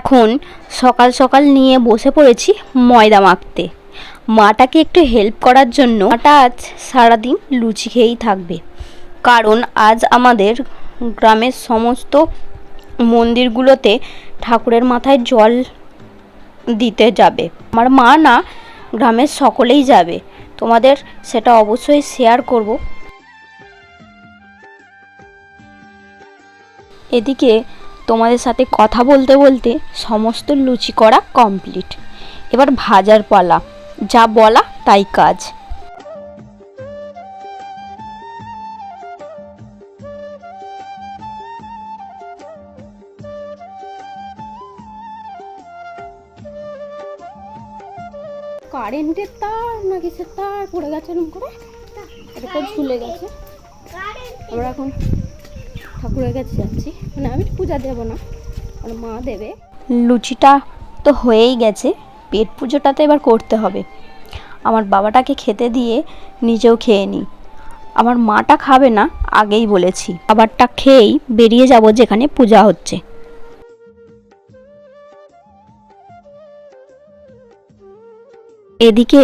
এখন সকাল সকাল নিয়ে বসে পড়েছি ময়দা মাখতে। মাটাকে একটু হেল্প করার জন্য মাটা আজ সারাদিন লুচি খেয়েই থাকবে। কারণ আজ আমাদের গ্রামের সমস্ত মন্দিরগুলোতে ঠাকুরের মাথায় জল দিতে যাবে। আমার মা না গ্রামের সকলেই যাবে। তোমাদের সেটা অবশ্যই শেয়ার করব। এদিকে তোমাদের সাথে কথা বলতে বলতে সমস্ত লুচি করা কমপ্লিট এবার ভাজার পালা। যা বলা তাই কাজ। কারেন্টের তার না কিসের তার পড়ে গেছে এরকম করে এটা তো ঝুলে গেছে আমরা এখন ঠাকুরের কাছে যাচ্ছি। মানে আমি পূজা দেবো না, আমার মা দেবে। লুচিটা তো হয়েই গেছে, পেট পুজোটা তো এবার করতে হবে। আমার বাবাটাকে খেতে দিয়ে নিজেও খেয়ে নিই। আমার মাটা খাবে না, আগেই বলেছি। খাবারটা খেয়েই বেরিয়ে যাব যেখানে পূজা হচ্ছে। এদিকে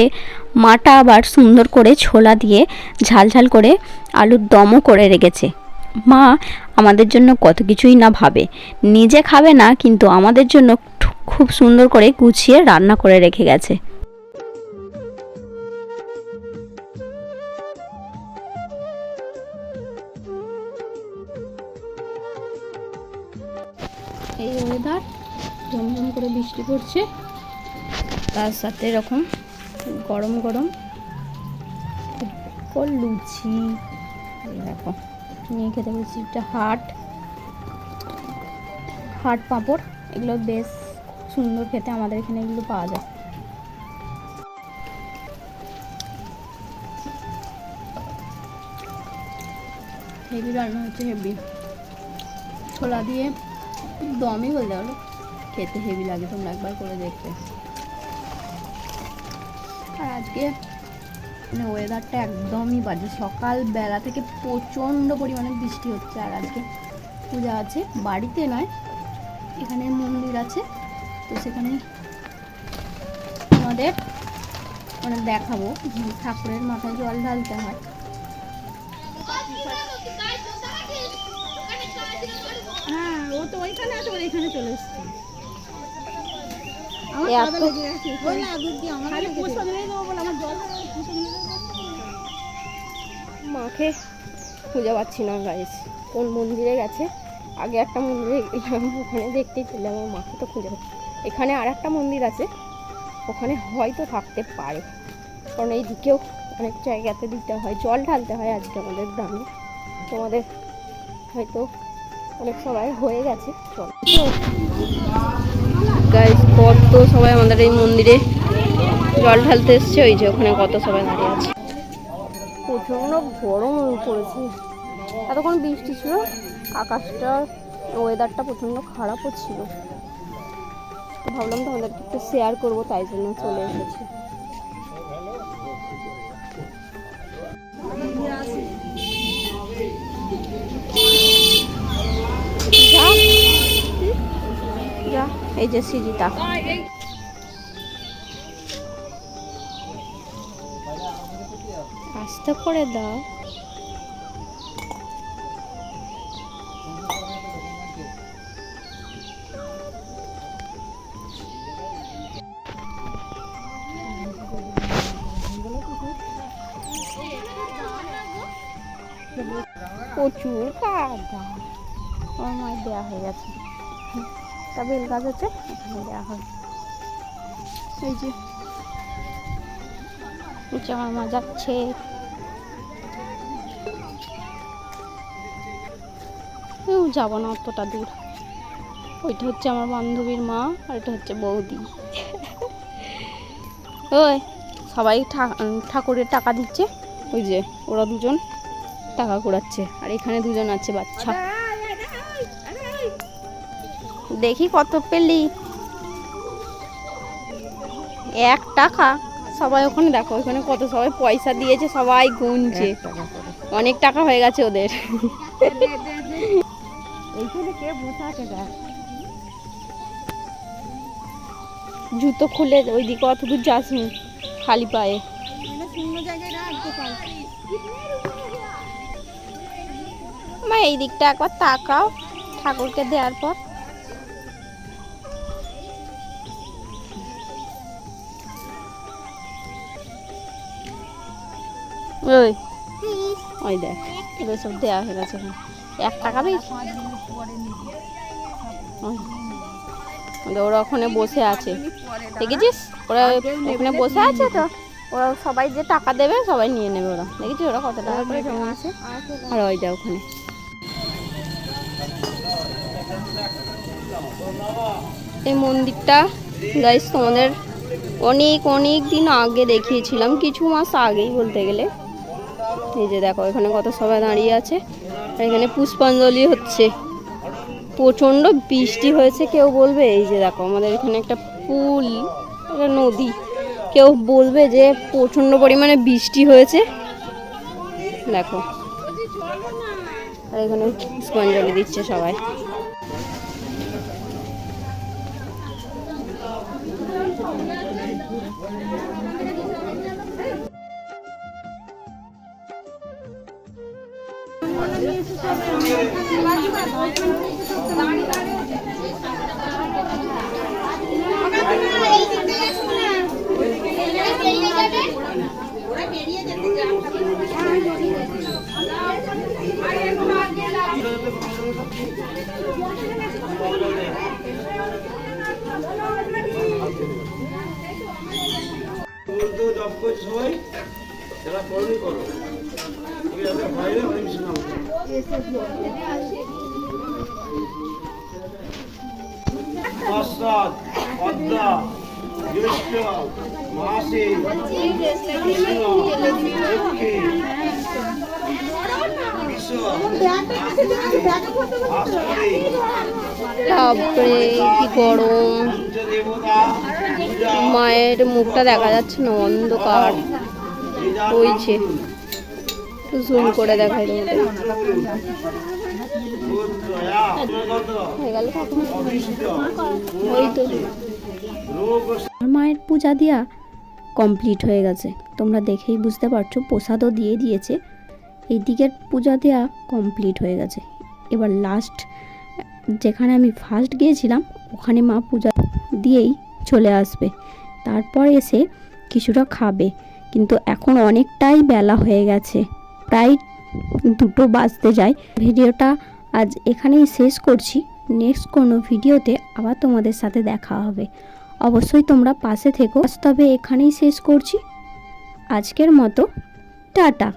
মাটা আবার সুন্দর করে ছোলা দিয়ে ঝাল ঝাল করে আলুর দমও করে রেখেছে। মা আমাদের জন্য কত কিছুই না ভাবে। নিজে খাবে না, কিন্তু আমাদের জন্য খুব সুন্দর করে গুছিয়ে রান্না করে রেখে গেছে। এই ওয়েদার ঝমঝম করে বৃষ্টি পড়ছে। তার সাথে এরকম গরম গরম লুচি দেখো। নিয়ে খেতে বলছি এটা হাট। হাট পাঁপড়, এগুলো বেশ সুন্দর খেতে, আমাদের এখানে এগুলো পাওয়া যায়। হেভি রান্না হচ্ছে হেভি ছোলা দিয়ে দমই হয়ে পারো, খেতে হেভি লাগে, তোমরা একবার করে দেখতে আর আজকে মানে ওয়েদারটা একদমই বাজে। সকালবেলা থেকে প্রচণ্ড পরিমাণে বৃষ্টি হচ্ছে আর আজকে পূজা আছে, বাড়িতে নয়, এখানে মন্দির আছে, তো সেখানে আমাদের মানে দেখাবো ঠাকুরের মাথায় জল ঢালতে হয়। হ্যাঁ ও তো ওইখানে আছে ওর এখানে চলে এসছে। মাকে খুঁজে পাচ্ছি না গাইস কোন মন্দিরে গেছে? আগে একটা মন্দিরে গেলাম ওখানে দেখতেই পেলাম আমার মাকে তো খুঁজে পাচ্ছি। এখানে আর একটা মন্দির আছে ওখানে হয়তো থাকতে পারে। কারণ এই দিকেও অনেক জায়গাতে দিতে হয় জল ঢালতে হয় আজকে আমাদের গ্রামে। তোমাদের হয়তো অনেক সবাই হয়ে গেছে চল। গাইস কত সবাই আমাদের এই মন্দিরে জল ঢালতে এসছে, ওই যে ওখানে কত সবাই দাঁড়িয়ে আছে। প্রচণ্ড গরম পড়েছে। এতক্ষণ বৃষ্টি ছিল, আকাশটা ওয়েদারটা প্রচণ্ড খারাপও ছিল। ভাবলাম তোমাদেরকে একটু শেয়ার করব, তাই জন্য চলে এসেছি। এই যে সিঁড়িটা আস্তে করে দাও। প্রচুর কাদা। আমার দেওয়া হয়ে গেছে। তা বেল গাছ আছে ওখানে দেওয়া হয়। এই যে। আমার মা যাচ্ছে। যাব না অতটা দূর। ওইটা হচ্ছে আমার বান্ধবীর মা, আর এটা হচ্ছে বৌদি। ওই, সবাই ঠাকুরের টাকা দিচ্ছে। ওই যে, ওরা দুজন টাকা কুড়াচ্ছে, আর এখানে দুজন আছে বাচ্চা। দেখি কত পেলি। এক টাকা। সবাই ওখানে দেখো ওখানে কত সবাই পয়সা দিয়েছে সবাই গুনছে। অনেক টাকা হয়ে গেছে ওদের। জুতো খুলে ওইদিকে অত দূর যাসনি খালি পায়ে। মা এই দিকটা একবার তাকাও ঠাকুরকে দেওয়ার পর। ওই। ওই দেখ এগুলো সব দেওয়া হয়ে গেছে এক টাকা। ওই। ওরা ওখানে বসে আছে। দেখেছিস? ওরা ওখানে বসে আছে তো? ওরা সবাই যে টাকা দেবে, সবাই নিয়ে নেবে ওরা। দেখেছিস ওরা কত টাকা করে জমা আছে? আর ওই দেখ ওখানে। এই মন্দিরটা গাইস তোমাদের অনেক অনেক দিন আগে দেখিয়েছিলাম, কিছু মাস আগেই বলতে গেলে। এই যে দেখো, এখানে কত সবাই দাঁড়িয়ে আছে। আর এখানে পুষ্পাঞ্জলি হচ্ছে। প্রচণ্ড বৃষ্টি হয়েছে, কেউ বলবে, এই যে দেখো, আমাদের এখানে একটা পুল, একটা নদী। কেউ বলবে যে প্রচণ্ড পরিমাণে বৃষ্টি হয়েছে। দেখো। আর এখানে পুষ্পাঞ্জলি দিচ্ছে সবাই। জব করছে সবাই যারা করনি করো। ঠিক আছে বাইরে অনেক শোনাবো পশ্চাৎ পদ্মা জ্যৈষ্ঠ মাসে কৃষ্ণ লক্ষ্মী তারপরে কি গরম মায়ের মুখটা দেখা যাচ্ছে না অন্ধকার। হয়েছে একটু জুম করে দেখাই মায়ের পূজা দেওয়া কমপ্লিট হয়ে গেছে। তোমরা দেখেই বুঝতে পারছ, প্রসাদও দিয়ে দিয়েছে। এই দিকের পূজা দেওয়া কমপ্লিট হয়ে গেছে। এবার লাস্ট যেখানে আমি ফার্স্ট গিয়েছিলাম, ওখানে মা পূজা দিয়েই চলে আসবে। তারপর এসে কিছুটা খাবে। কিন্তু এখন অনেকটাই বেলা হয়ে গেছে। প্রায় দুটো বাজতে যায়। ভিডিওটা আজ এখানেই শেষ করছি। নেক্সট কোনো ভিডিওতে আবার তোমাদের সাথে দেখা হবে। অবশ্যই তোমরা পাশে থেকো। তবে এখানেই শেষ করছি। আজকের মতো, টাটা।